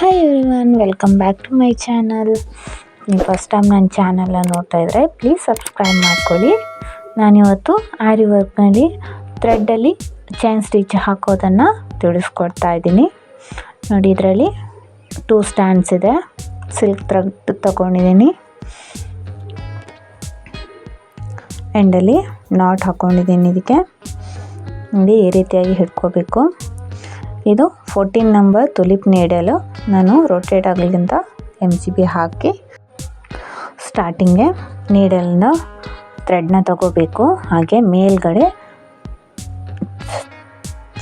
Hi everyone welcome back to my channel ನೀವು first time ನನ್ನ ಚಾನಲ್ನ ನೋಡ್ತಾ ಇದ್ದರೆ ಪ್ಲೀಸ್ ಸಬ್ಸ್ಕ್ರೈಬ್ ಮಾಡ್ಕೊಳ್ಳಿ. ನಾನಿವತ್ತು ಆರಿ ವರ್ಕ್ನಲ್ಲಿ ಥ್ರೆಡ್ಡಲ್ಲಿ ಚೈನ್ ಸ್ಟಿಚ್ ಹಾಕೋದನ್ನು ತಿಳಿಸ್ಕೊಡ್ತಾ ಇದ್ದೀನಿ. ನೋಡಿ, ಇದರಲ್ಲಿ ಟೂ ಸ್ಟ್ಯಾಂಡ್ಸ್ ಇದೆ. ಸಿಲ್ಕ್ ಥ್ರೆಡ್ ತಗೊಂಡಿದ್ದೀನಿ. ಎಂಡಲ್ಲಿ ನಾಟ್ ಹಾಕ್ಕೊಂಡಿದ್ದೀನಿ ಇದಕ್ಕೆ. ನೋಡಿ, ಈ ರೀತಿಯಾಗಿ ಹಿಡ್ಕೋಬೇಕು. ಇದು ಫೋರ್ಟೀನ್ ನಂಬರ್ ತುಲಿಪ್ ನೀಡಲು ನಾನು ರೊಟೇಟ್ ಆಗಲಿಂತ ಎಂ ಜಿ ಬಿ ಹಾಕಿ ಸ್ಟಾರ್ಟಿಂಗೆ ನೀಡಲ್ನ ಥ್ರೆಡ್ನ ತಗೋಬೇಕು. ಹಾಗೆ ಮೇಲ್ಗಡೆ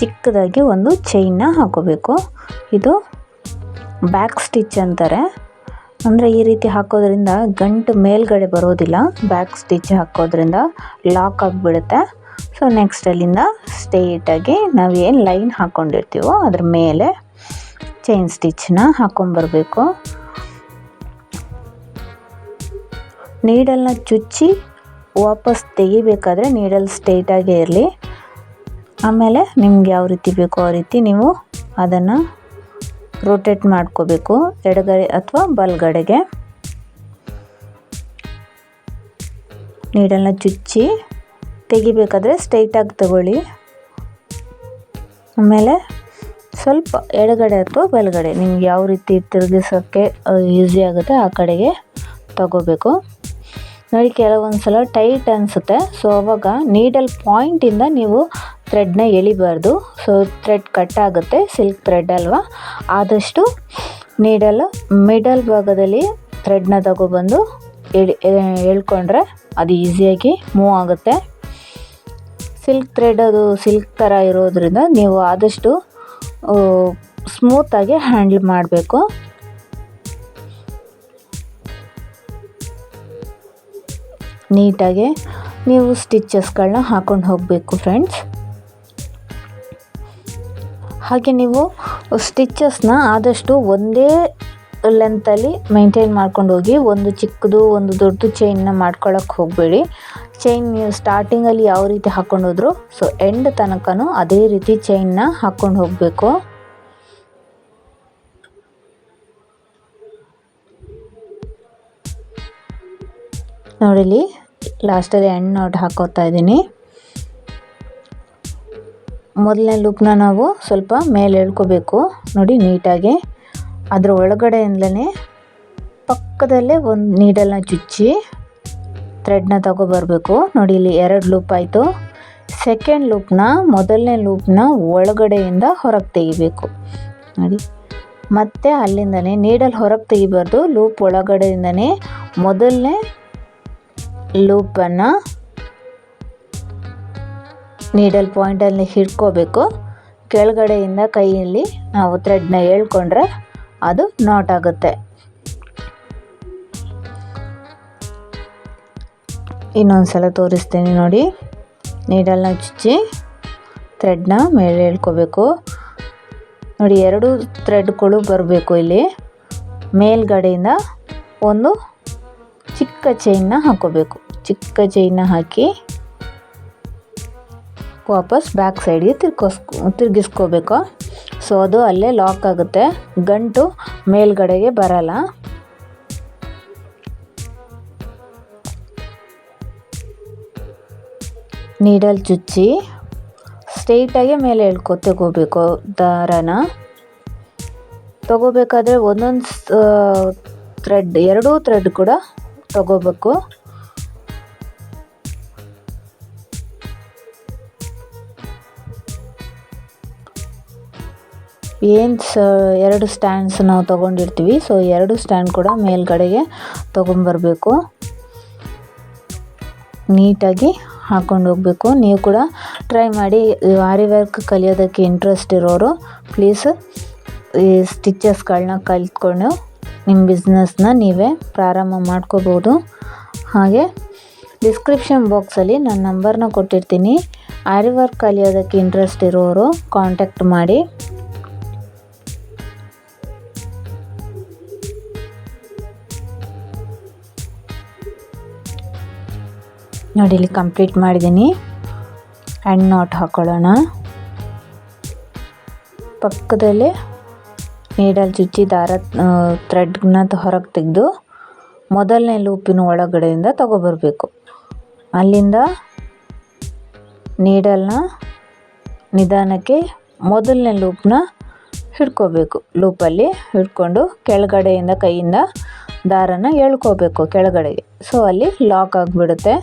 ಚಿಕ್ಕದಾಗಿ ಒಂದು ಚೈನ್ನ ಹಾಕೋಬೇಕು. ಇದು ಬ್ಯಾಕ್ ಸ್ಟಿಚ್ ಅಂತಾರೆ. ಅಂದರೆ ಈ ರೀತಿ ಹಾಕೋದ್ರಿಂದ ಗಂಟು ಮೇಲ್ಗಡೆ ಬರೋದಿಲ್ಲ. ಬ್ಯಾಕ್ ಸ್ಟಿಚ್ ಹಾಕೋದ್ರಿಂದ ಲಾಕ್ ಆಗಿಬಿಡುತ್ತೆ. ಸೊ ನೆಕ್ಸ್ಟ್ ಅಲ್ಲಿಂದ ಸ್ಟೇಟಾಗಿ ನಾವು ಏನು ಲೈನ್ ಹಾಕ್ಕೊಂಡಿರ್ತೀವೋ ಅದ್ರ ಮೇಲೆ ಚೈನ್ ಸ್ಟಿಚ್ನ ಹಾಕ್ಕೊಂಬರ್ಬೇಕು ನೀಡಲ್ನ ಚುಚ್ಚಿ ವಾಪಸ್ ತೆಗಿಬೇಕಾದ್ರೆ ನೀಡಲ್ ಸ್ಟೇಟಾಗೇ ಇರಲಿ. ಆಮೇಲೆ ನಿಮ್ಗೆ ಯಾವ ರೀತಿ ಬೇಕೋ ಆ ರೀತಿ ನೀವು ಅದನ್ನು ರೊಟೇಟ್ ಮಾಡ್ಕೋಬೇಕು, ಎಡಗಡೆ ಅಥವಾ ಬಲಗಡೆಗೆ. ನೀಡಲ್ನ ಚುಚ್ಚಿ ತೆಗಿಬೇಕಾದ್ರೆ ಸ್ಟ್ರೈಟಾಗಿ ತಗೊಳ್ಳಿ. ಆಮೇಲೆ ಸ್ವಲ್ಪ ಎಡಗಡೆ ಅಥವಾ ಬಲಗಡೆ ನಿಮ್ಗೆ ಯಾವ ರೀತಿ ತಿರುಗಿಸೋಕ್ಕೆ ಈಸಿ ಆಗುತ್ತೆ ಆ ಕಡೆಗೆ ತಗೋಬೇಕು. ನೋಡಿ ಕೆಲವೊಂದು ಸಲ ಟೈಟ್ ಅನಿಸುತ್ತೆ. ಸೊ ಅವಾಗ ನೀಡಲ್ ಪಾಯಿಂಟಿಂದ ನೀವು ಥ್ರೆಡ್ನ ಎಳಿಬಾರ್ದು. ಸೊ ಥ್ರೆಡ್ ಕಟ್ ಆಗುತ್ತೆ ಸಿಲ್ಕ್ ಥ್ರೆಡ್ ಅಲ್ವಾ? ಆದಷ್ಟು ನೀಡಲ್ ಮಿಡಲ್ ಭಾಗದಲ್ಲಿ ಥ್ರೆಡ್ನ ತಗೊಬಂದು ಎಳಿ, ಎಳ್ಕೊಂಡ್ರೆ ಅದು ಈಸಿಯಾಗಿ ಮೂವ್ ಆಗುತ್ತೆ. ಸಿಲ್ಕ್ ಥ್ರೆಡ್ ಅದು ಸಿಲ್ಕ್ ಥರ ಇರೋದ್ರಿಂದ ನೀವು ಆದಷ್ಟು ಸ್ಮೂತಾಗಿ ಹ್ಯಾಂಡಲ್ ಮಾಡಬೇಕು. ನೀಟಾಗಿ ನೀವು ಸ್ಟಿಚಸ್ಗಳನ್ನ ಹಾಕೊಂಡು ಹೋಗಬೇಕು ಫ್ರೆಂಡ್ಸ್. ಹಾಗೆ ನೀವು ಸ್ಟಿಚಸ್ನ ಆದಷ್ಟು ಒಂದೇ ಲೆಂತಲ್ಲಿ ಮೈಂಟೈನ್ ಮಾಡ್ಕೊಂಡು ಹೋಗಿ, ಒಂದು ಚಿಕ್ಕದು, ಒಂದು ದೊಡ್ಡದು ಚೈನ್ನ ಮಾಡ್ಕೊಳಕ್ಕೆ ಹೋಗಬೇಡಿ. ಚೈನ್ ನೀವು ಸ್ಟಾರ್ಟಿಂಗಲ್ಲಿ ಯಾವ ರೀತಿ ಹಾಕ್ಕೊಂಡು ಹೋದ್ರು ಸೊ ಎಂಡ್ ತನಕನೂ ಅದೇ ರೀತಿ ಚೈನ್ನ ಹಾಕ್ಕೊಂಡು ಹೋಗಬೇಕು. ನೋಡಿಲಿ ಲಾಸ್ಟಲ್ಲಿ ಎಂಡ್ ನೋಟ್ ಹಾಕೋತಾ ಇದ್ದೀನಿ. ಮೊದಲನೇ ಲೂಪ್ನ ನಾವು ಸ್ವಲ್ಪ ಮೇಲೆ ಎಳ್ಕೋಬೇಕು. ನೋಡಿ, ನೀಟಾಗಿ. ಅದರ ಒಳಗಡೆಯಿಂದಲೇ ಪಕ್ಕದಲ್ಲೇ ಒಂದು ನೀಡಲ್ನ ಚುಚ್ಚಿ. ಥ್ರೆಡ್ನ ತಗೊಬರ್ಬೇಕು. ನೋಡಿ, ಇಲ್ಲಿ ಎರಡು ಲೂಪ್ ಆಯಿತು. ಸೆಕೆಂಡ್ ಲೂಪ್ನ ಮೊದಲನೇ ಲೂಪ್ನ ಒಳಗಡೆಯಿಂದ ಹೊರಗೆ ತೆಗಿಬೇಕು. ನೋಡಿ. ಮತ್ತು ಅಲ್ಲಿಂದನೇ ನೀಡಲ್ ಹೊರಗೆ ತೆಗಿಬಾರ್ದು. ಲೂಪ್ ಒಳಗಡೆಯಿಂದನೇ ಮೊದಲನೇ ಲೂಪನ್ನು ನೀಡಲ್ ಪಾಯಿಂಟಲ್ಲಿ ಹಿಡ್ಕೋಬೇಕು. ಕೆಳಗಡೆಯಿಂದ ಕೈಯಲ್ಲಿ ನಾವು ಥ್ರೆಡ್ನ ಹೇಳ್ಕೊಂಡ್ರೆ ಅದು ನಾಟ್ ಆಗುತ್ತೆ. ಇನ್ನೊಂದು ಸಲ ತೋರಿಸ್ತೀನಿ ನೋಡಿ. ನೀಡಲ್ನ ಚುಚ್ಚಿ ಥ್ರೆಡ್ನ ಮೇಲೆ ಹೇಳ್ಕೋಬೇಕು. ನೋಡಿ, ಎರಡು ಥ್ರೆಡ್ಗಳು ಬರಬೇಕು ಇಲ್ಲಿ. ಮೇಲ್ಗಡೆಯಿಂದ ಒಂದು ಚಿಕ್ಕ ಚೈನ್ನ ಹಾಕೋಬೇಕು. ಚಿಕ್ಕ ಚೈನ್ನ ಹಾಕಿ ವಾಪಸ್ ಬ್ಯಾಕ್ ಸೈಡ್ಗೆ ತಿರ್ಕೋಸ್ ತಿರುಗಿಸ್ಕೋಬೇಕು. ಸೊ ಅದು ಅಲ್ಲೇ ಲಾಕ್ ಆಗುತ್ತೆ. ಗಂಟು ಮೇಲ್ಗಡೆಗೆ ಬರಲ್ಲ. ನೀಡಲ್ ಚುಚ್ಚಿ ಸ್ಟ್ರೈಟಾಗಿ ಮೇಲೆ ಎಳ್ಕೊ, ತಗೋಬೇಕು ದಾರನ. ತಗೋಬೇಕಾದ್ರೆ ಒಂದೊಂದು ಥ್ರೆಡ್ ಎರಡೂ ಥ್ರೆಡ್ ಕೂಡ ತಗೋಬೇಕು. ಏನು ಸ, ಎರಡು ಸ್ಟ್ಯಾಂಡ್ಸ್ ನಾವು ತೊಗೊಂಡಿರ್ತೀವಿ ಸೊ ಎರಡು ಸ್ಟ್ಯಾಂಡ್ ಕೂಡ ಮೇಲ್ಗಡೆಗೆ ತೊಗೊಂಬರ್ಬೇಕು. ನೀಟಾಗಿ ಹಾಕ್ಕೊಂಡು ಹೋಗಬೇಕು. ನೀವು ಕೂಡ ಟ್ರೈ ಮಾಡಿ ಆರಿ ವರ್ಕ್ ಕಲಿಯೋದಕ್ಕೆ ಇಂಟ್ರೆಸ್ಟ್ ಇರೋರು ಪ್ಲೀಸ್ ಈ ಸ್ಟಿಚಸ್ಗಳನ್ನ ಕಲಿತ್ಕೊಂಡು ನಿಮ್ಮ ಬಿಸ್ನೆಸ್ನ ನೀವೇ ಪ್ರಾರಂಭ ಮಾಡ್ಕೋಬೋದು. ಹಾಗೆ ಡಿಸ್ಕ್ರಿಪ್ಷನ್ ಬಾಕ್ಸಲ್ಲಿ ನನ್ನ ನಂಬರ್ನ ಕೊಟ್ಟಿರ್ತೀನಿ. ಆರಿ ವರ್ಕ್ ಕಲಿಯೋದಕ್ಕೆ ಇಂಟ್ರೆಸ್ಟ್ ಇರೋರು ಕಾಂಟ್ಯಾಕ್ಟ್ ಮಾಡಿ. ನೋಡಿ, ಇಲ್ಲಿ ಕಂಪ್ಲೀಟ್ ಮಾಡಿದ್ದೀನಿ ಆ್ಯಂಡ್ ನಾಟ್ ಹಾಕೊಳ್ಳೋಣ. ಪಕ್ಕದಲ್ಲೇ ನೀಡಲ್ ಚುಚ್ಚಿ ದಾರ ಥ್ರೆಡ್ನ ಹೊರಗೆ ತೆಗೆದು ಮೊದಲನೇ ಲೂಪಿನ ಒಳಗಡೆಯಿಂದ ತಗೊಬರಬೇಕು. ಅಲ್ಲಿಂದ ನೀಡಲ್ನ ನಿಧಾನಕ್ಕೆ ಮೊದಲನೇ ಲೂಪ್ನ ಹಿಡ್ಕೋಬೇಕು. ಲೂಪಲ್ಲಿ ಹಿಡ್ಕೊಂಡು ಕೆಳಗಡೆಯಿಂದ ಕೈಯಿಂದ ದಾರನ ಎಳ್ಕೋಬೇಕು, ಕೆಳಗಡೆಗೆ. ಸೊ ಅಲ್ಲಿ ಲಾಕ್ ಆಗಿಬಿಡುತ್ತೆ.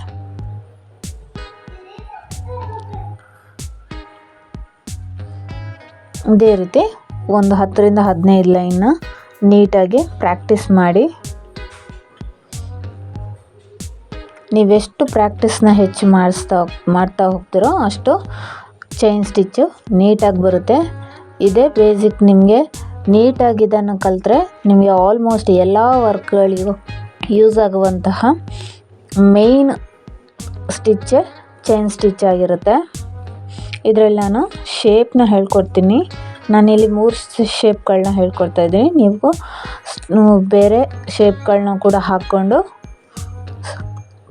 ಇದೇ ರೀತಿ ಒಂದು ಹತ್ತರಿಂದ ಹದಿನೈದು ಲೈನ್ನ ನೀಟಾಗಿ ಪ್ರಾಕ್ಟೀಸ್ ಮಾಡಿ. ನೀವೆಷ್ಟು ಪ್ರಾಕ್ಟೀಸ್ನ ಹೆಚ್ಚು ಮಾಡಿಸ್ತಾ ಮಾಡ್ತಾ ಹೋಗ್ತಿರೋ ಅಷ್ಟು ಚೈನ್ ಸ್ಟಿಚ್ಚು ನೀಟಾಗಿ ಬರುತ್ತೆ. ಇದೇ ಬೇಸಿಕ್ ನಿಮಗೆ ನೀಟಾಗಿ ಇದನ್ನು ಕಲಿತ್ರೆ ನಿಮಗೆ ಆಲ್ಮೋಸ್ಟ್ ಎಲ್ಲ ವರ್ಕ್ಗಳಿಗೂ ಯೂಸ್ ಆಗುವಂತಹ ಮೇಯ್ನ್ ಸ್ಟಿಚ್ಚೇ ಚೈನ್ ಸ್ಟಿಚ್ ಆಗಿರುತ್ತೆ. ಇದರಲ್ಲಿ ನಾನು ಶೇಪ್ನ ಹೇಳ್ಕೊಡ್ತೀನಿ. ನಾನಿಲ್ಲಿ ಮೂರು ಶೇಪ್ಗಳನ್ನ ಹೇಳ್ಕೊಡ್ತಾ ಇದ್ದೀನಿ. ನೀವು ಬೇರೆ ಶೇಪ್ಗಳನ್ನ ಕೂಡ ಹಾಕ್ಕೊಂಡು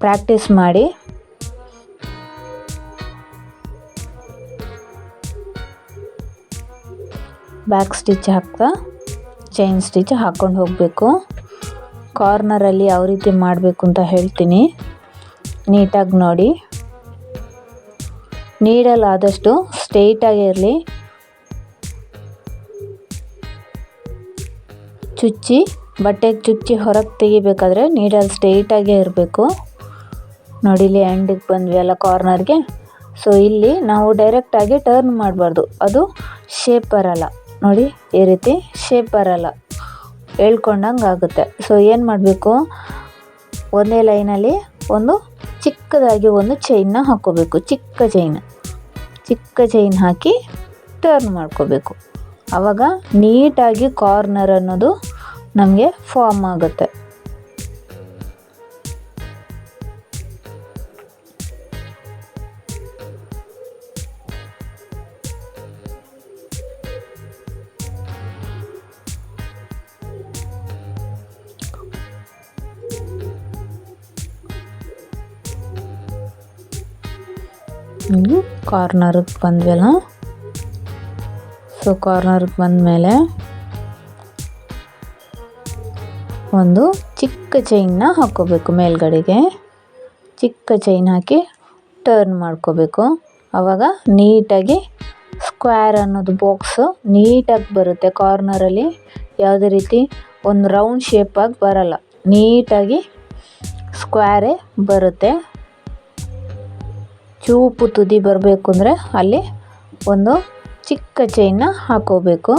ಪ್ರಾಕ್ಟೀಸ್ ಮಾಡಿ. ಬ್ಯಾಕ್ ಸ್ಟಿಚ್ ಹಾಕ್ತಾ ಚೈನ್ ಸ್ಟಿಚ್ ಹಾಕ್ಕೊಂಡು ಹೋಗಬೇಕು. ಕಾರ್ನರಲ್ಲಿ ಯಾವ ರೀತಿ ಮಾಡಬೇಕು ಅಂತ ಹೇಳ್ತೀನಿ. ನೀಟಾಗಿ ನೋಡಿ. ನೀಡಲ್ ಆದಷ್ಟು ಸ್ಟ್ರೈಟಾಗಿರಲಿ ಚುಚ್ಚಿ ಬಟ್ಟೆಗೆ ಚುಚ್ಚಿ ಹೊರಗೆ ತೆಗಿಬೇಕಾದ್ರೆ ನೀಡಲ್ ಸ್ಟ್ರೈಟಾಗೇ ಇರಬೇಕು. ನೋಡಿ ಇಲ್ಲಿ ಎಂಡಿಗೆ ಬಂದ್ವಿ ಅಲ್ಲ ಕಾರ್ನರ್ಗೆ ಸೊ ಇಲ್ಲಿ ನಾವು ಡೈರೆಕ್ಟಾಗಿ ಟರ್ನ್ ಮಾಡಬಾರ್ದು. ಅದು ಶೇಪ್ ಬರಲ್ಲ ನೋಡಿ, ಈ ರೀತಿ ಶೇಪ್ ಬರಲ್ಲ ಹೇಳ್ಕೊಂಡಂಗೆ ಆಗುತ್ತೆ. ಸೊ ಏನು ಮಾಡಬೇಕು? ಒಂದೇ ಲೈನಲ್ಲಿ ಒಂದು ಚಿಕ್ಕದಾಗಿ ಒಂದು ಚೈನ್ನ ಹಾಕ್ಕೋಬೇಕು ಚಿಕ್ಕ ಚೈನ್ ಚಿಕ್ಕ ಚೈನ್ ಹಾಕಿ ಟರ್ನ್ ಮಾಡ್ಕೋಬೇಕು. ಆವಾಗ ನೀಟಾಗಿ ಕಾರ್ನರ್ ಅನ್ನೋದು ನಮಗೆ ಫಾರ್ಮ್ ಆಗುತ್ತೆ. ಕಾರ್ನರ್ಗೆ ಬಂದ್ವಲ್ಲ. ಸೊ ಕಾರ್ನರ್ಗೆ ಬಂದಮೇಲೆ ಒಂದು ಚಿಕ್ಕ ಚೈನ್ನ ಹಾಕ್ಕೋಬೇಕು ಮೇಲ್ಗಡೆಗೆ. ಚಿಕ್ಕ ಚೈನ್ ಹಾಕಿ ಟರ್ನ್ ಮಾಡ್ಕೋಬೇಕು. ಆವಾಗ ನೀಟಾಗಿ ಸ್ಕ್ವೇರ್ ಅನ್ನೋದು ಬಾಕ್ಸು ನೀಟಾಗಿ ಬರುತ್ತೆ ಕಾರ್ನರಲ್ಲಿ ಯಾವುದೇ ರೀತಿ ಒಂದು ರೌಂಡ್ ಶೇಪಾಗಿ ಬರಲ್ಲ. ನೀಟಾಗಿ ಸ್ಕ್ವೇರೇ ಬರುತ್ತೆ. ಚೂಪು ತುದಿ ಬರಬೇಕು ಅಂದರೆ ಅಲ್ಲಿ ಒಂದು ಚಿಕ್ಕ ಚೈನ್ನ ಹಾಕೋಬೇಕು.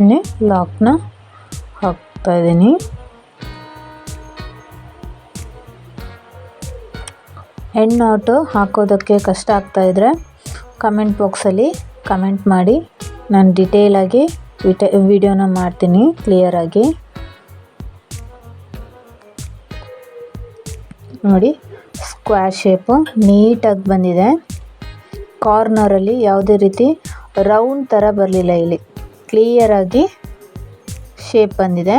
ಇಲ್ಲಿ ಲಾಕ್ನ ಹಾಕ್ತಾ ಇದ್ದೀನಿ ಎಂಡ್ ನೋಟು ಹಾಕೋದಕ್ಕೆ ಕಷ್ಟ ಆಗ್ತಾಯಿದ್ರೆ ಕಮೆಂಟ್ ಬಾಕ್ಸಲ್ಲಿ ಕಮೆಂಟ್ ಮಾಡಿ. ನಾನು ಡಿಟೇಲಾಗಿ ವಿಟ, ವಿಡಿಯೋನ ಮಾಡ್ತೀನಿ ಕ್ಲಿಯರಾಗಿ. ನೋಡಿ ಸ್ಕ್ವೇರ್ ಶೇಪು ನೀಟಾಗಿ ಬಂದಿದೆ. ಕಾರ್ನರಲ್ಲಿ ಯಾವುದೇ ರೀತಿ ರೌಂಡ್ ಥರ ಬರಲಿಲ್ಲ ಇಲ್ಲಿ. ಕ್ಲಿಯರಾಗಿ ಶೇಪ್ ಬಂದಿದೆ.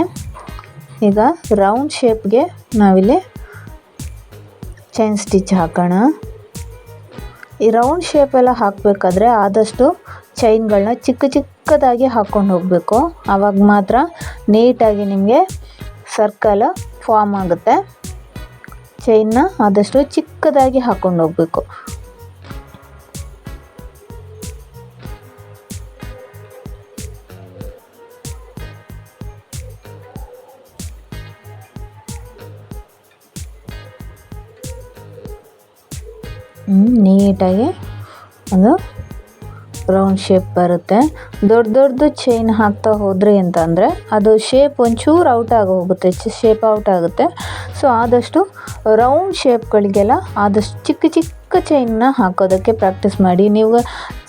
ಈಗ ರೌಂಡ್ ಶೇಪ್ಗೆ ನಾವಿಲ್ಲಿ ಚೈನ್ ಸ್ಟಿಚ್ ಹಾಕೋಣ. ಈ ರೌಂಡ್ ಶೇಪೆಲ್ಲ ಹಾಕಬೇಕಾದ್ರೆ ಆದಷ್ಟು ಚೈನ್ಗಳನ್ನ ಚಿಕ್ಕ ಚಿಕ್ಕದಾಗಿ ಹಾಕ್ಕೊಂಡು ಹೋಗಬೇಕು. ಆವಾಗ ಮಾತ್ರ ನೀಟಾಗಿ ನಿಮಗೆ ಸರ್ಕಲ್ ಫಾರ್ಮ್ ಆಗುತ್ತೆ. ಚೈನ್ನ ಆದಷ್ಟು ಚಿಕ್ಕದಾಗಿ ಹಾಕ್ಕೊಂಡು ಹೋಗಬೇಕು. ನೀಟಾಗಿ ಒಂದು ರೌಂಡ್ ಶೇಪ್ ಬರುತ್ತೆ. ದೊಡ್ಡ ದೊಡ್ಡದು ಚೈನ್ ಹಾಕ್ತಾ ಹೋದ್ರಿ ಅಂತಂದರೆ ಅದು ಶೇಪ್ ಒಂಚೂರು ಔಟ್ ಆಗಿ ಹೋಗುತ್ತೆ ಶೇಪ್ ಔಟ್ ಆಗುತ್ತೆ. ಸೊ ಆದಷ್ಟು ರೌಂಡ್ ಶೇಪ್ಗಳಿಗೆಲ್ಲ ಆದಷ್ಟು ಚಿಕ್ಕ ಚಿಕ್ಕ ಚೈನ್ನ ಹಾಕೋದಕ್ಕೆ ಪ್ರಾಕ್ಟೀಸ್ ಮಾಡಿ. ನೀವು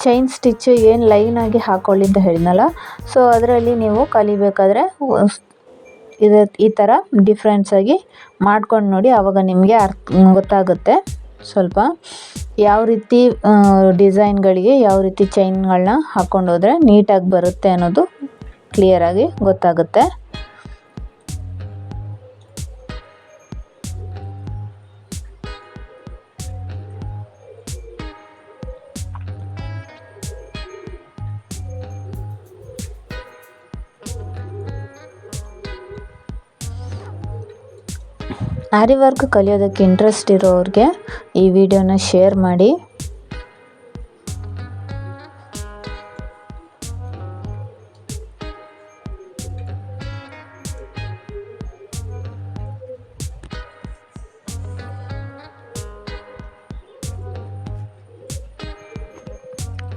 ಚೈನ್ ಸ್ಟಿಚ್ ಏನು ಲೈನಾಗಿ ಹಾಕ್ಕೊಳ್ಳಿ ಅಂತ ಹೇಳಿದ್ನಲ್ಲ ಸೊ ಅದರಲ್ಲಿ ನೀವು ಕಲಿಬೇಕಾದ್ರೆ ಇದು ಈ ಥರ ಡಿಫ್ರೆನ್ಸಾಗಿ ಮಾಡ್ಕೊಂಡು ನೋಡಿ ಆವಾಗ ನಿಮಗೆ ಅರ್ಥ ಗೊತ್ತಾಗುತ್ತೆ. ಸ್ವಲ್ಪ ಯಾವ ರೀತಿ ಡಿಸೈನ್ಗಳಿಗೆ ಯಾವ ರೀತಿ ಚೈನ್ಗಳನ್ನ ಹಾಕ್ಕೊಂಡು ಹೋದರೆ ನೀಟಾಗಿ ಬರುತ್ತೆ ಅನ್ನೋದು ಕ್ಲಿಯರಾಗಿ ಗೊತ್ತಾಗುತ್ತೆ. ಆರಿ ವರ್ಕ್ ಕಲಿಯೋದಕ್ಕೆ ಇಂಟ್ರೆಸ್ಟ್ ಇರೋರಿಗೆ ಈ ವಿಡಿಯೋನ ಶೇರ್ ಮಾಡಿ.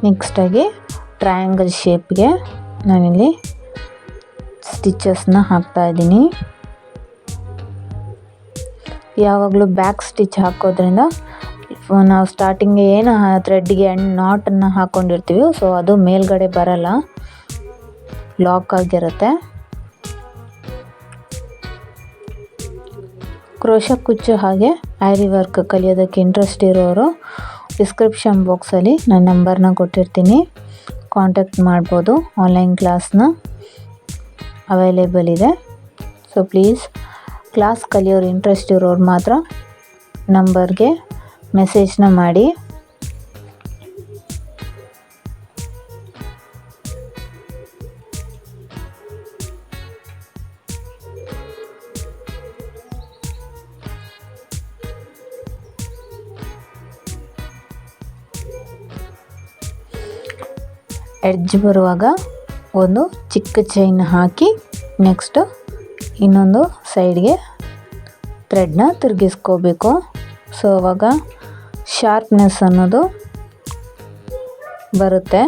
ನೆಕ್ಸ್ಟಾಗಿ ಟ್ರಯಾಂಗಲ್ ಶೇಪ್ಗೆ ನಾನಿಲ್ಲಿ ಸ್ಟಿಚಸ್ನ ಹಾಕ್ತಾಯಿದ್ದೀನಿ ಯಾವಾಗಲೂ ಬ್ಯಾಕ್ ಸ್ಟಿಚ್ ಹಾಕೋದ್ರಿಂದ ನಾವು ಸ್ಟಾರ್ಟಿಂಗ್ಗೆ ಏನು ಥ್ರೆಡ್ಗೆ ಎಂಡ್ ನಾಟನ್ನು ಹಾಕ್ಕೊಂಡಿರ್ತೀವಿ ಸೊ ಅದು ಮೇಲ್ಗಡೆ ಬರಲ್ಲ. ಲಾಕ್ ಆಗಿರುತ್ತೆ. ಕ್ರೋಶ ಕುಚ್ಚು ಹಾಗೆ ಐರಿ ವರ್ಕ್ ಕಲಿಯೋದಕ್ಕೆ ಇಂಟ್ರೆಸ್ಟ್ ಇರೋರು ಡಿಸ್ಕ್ರಿಪ್ಷನ್ ಬಾಕ್ಸಲ್ಲಿ ನನ್ನ ನಂಬರ್ನ ಕೊಟ್ಟಿರ್ತೀನಿ. ಕಾಂಟ್ಯಾಕ್ಟ್ ಮಾಡ್ಬೋದು ಆನ್ಲೈನ್ ಕ್ಲಾಸ್ನ ಅವೈಲೇಬಲ್ ಇದೆ. ಸೊ ಪ್ಲೀಸ್ ಕ್ಲಾಸ್ ಕಲಿಯೋರು ಇಂಟ್ರೆಸ್ಟ್ ಇರೋರು ಮಾತ್ರ ನಂಬರ್ಗೆ ಮೆಸೇಜ್ನ ಮಾಡಿ. ಎಡ್ಜ್ ಬರುವಾಗ ಒಂದು ಚಿಕ್ಕ ಚೈನ್ ಹಾಕಿ ನೆಕ್ಸ್ಟು ಇನ್ನೊಂದು ಸೈಡ್ಗೆ ಥ್ರೆಡ್ನ ತಿರುಗಿಸ್ಕೋಬೇಕು. ಸೊ ಅವಾಗ ಶಾರ್ಪ್ನೆಸ್ ಅನ್ನೋದು ಬರುತ್ತೆ.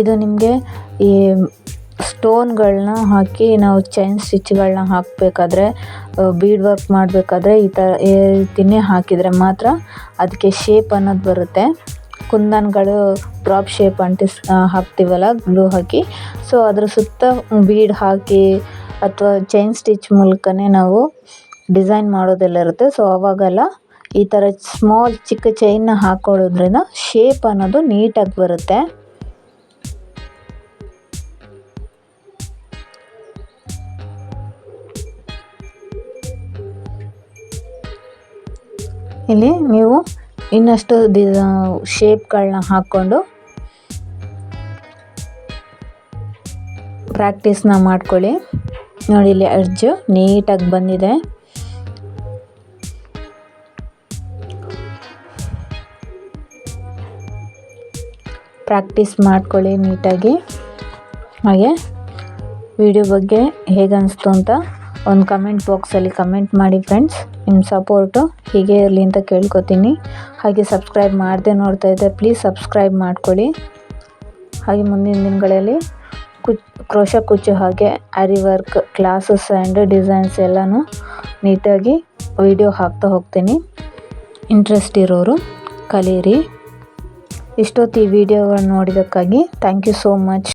ಇದು ನಿಮಗೆ ಈ ಸ್ಟೋನ್ಗಳನ್ನ ಹಾಕಿ ನಾವು ಚೈನ್ ಸ್ಟಿಚ್ಗಳನ್ನ ಹಾಕಬೇಕಾದ್ರೆ ಬೀಡ್ ವರ್ಕ್ ಮಾಡಬೇಕಾದ್ರೆ ಈ ಥರ ಈ ಹಾಕಿದರೆ ಮಾತ್ರ ಅದಕ್ಕೆ ಶೇಪ್ ಅನ್ನೋದು ಬರುತ್ತೆ. ಕುಂದನ್ಗಳು ಡ್ರಾಪ್ ಶೇಪ್ ಅಂಟಿಸ್ ಹಾಕ್ತೀವಲ್ಲ ಗ್ಲೂ ಹಾಕಿ. ಸೊ ಅದ್ರ ಸುತ್ತ ಬೀಡ್ ಹಾಕಿ ಅಥವಾ ಚೈನ್ ಸ್ಟಿಚ್ ಮೂಲಕನೇ ನಾವು ಡಿಸೈನ್ ಮಾಡೋದೆಲ್ಲ ಇರುತ್ತೆ. ಸೊ ಅವಾಗೆಲ್ಲ ಈ ಥರ ಸ್ಮಾಲ್ ಚಿಕ್ಕ ಚೈನ್ನ ಹಾಕೊಳ್ಳೋದ್ರಿಂದ ಶೇಪ್ ಅನ್ನೋದು ನೀಟಾಗಿ ಬರುತ್ತೆ. ಇಲ್ಲಿ ನೀವು ಇನ್ನಷ್ಟು ಡಿಸ ಶೇಪ್ಗಳನ್ನ ಹಾಕ್ಕೊಂಡು ಪ್ರಾಕ್ಟೀಸ್ನ ಮಾಡ್ಕೊಳ್ಳಿ. ನೋಡಿ, ಇಲ್ಲಿ ಅರ್ಜು ನೀಟಾಗಿ ಬಂದಿದೆ. ಪ್ರಾಕ್ಟೀಸ್ ಮಾಡ್ಕೊಳ್ಳಿ ನೀಟಾಗಿ. ಹಾಗೆ ವಿಡಿಯೋ ಬಗ್ಗೆ ಹೇಗೆ ಅನಿಸ್ತು ಅಂತ ಒಂದು ಕಮೆಂಟ್ ಬಾಕ್ಸಲ್ಲಿ ಕಮೆಂಟ್ ಮಾಡಿ ಫ್ರೆಂಡ್ಸ್ ನಿಮ್ಮ ಸಪೋರ್ಟು ಹೀಗೆ ಇರಲಿ ಅಂತ ಕೇಳ್ಕೊತೀನಿ. ಹಾಗೆ ಸಬ್ಸ್ಕ್ರೈಬ್ ಮಾಡದೆ ನೋಡ್ತಾ ಇದ್ದರೆ ಪ್ಲೀಸ್ ಸಬ್ಸ್ಕ್ರೈಬ್ ಮಾಡ್ಕೊಳ್ಳಿ. ಹಾಗೆ ಮುಂದಿನ ದಿನಗಳಲ್ಲಿ ಕುಚ್, ಕ್ರೋಶ ಕುಚ್ಚು ಹಾಗೆ aari work classes and designs ಎಲ್ಲನೂ ನೀಟಾಗಿ ವಿಡಿಯೋ ಹಾಕ್ತಾ ಹೋಗ್ತೀನಿ. ಇಂಟ್ರೆಸ್ಟ್ ಇರೋರು ಕಲೀರಿ. ಇಷ್ಟೊತ್ತು ಈ ವಿಡಿಯೋಗಳನ್ನು ನೋಡಿದ್ದಕ್ಕಾಗಿ ಥ್ಯಾಂಕ್ ಯು ಸೋ ಮಚ್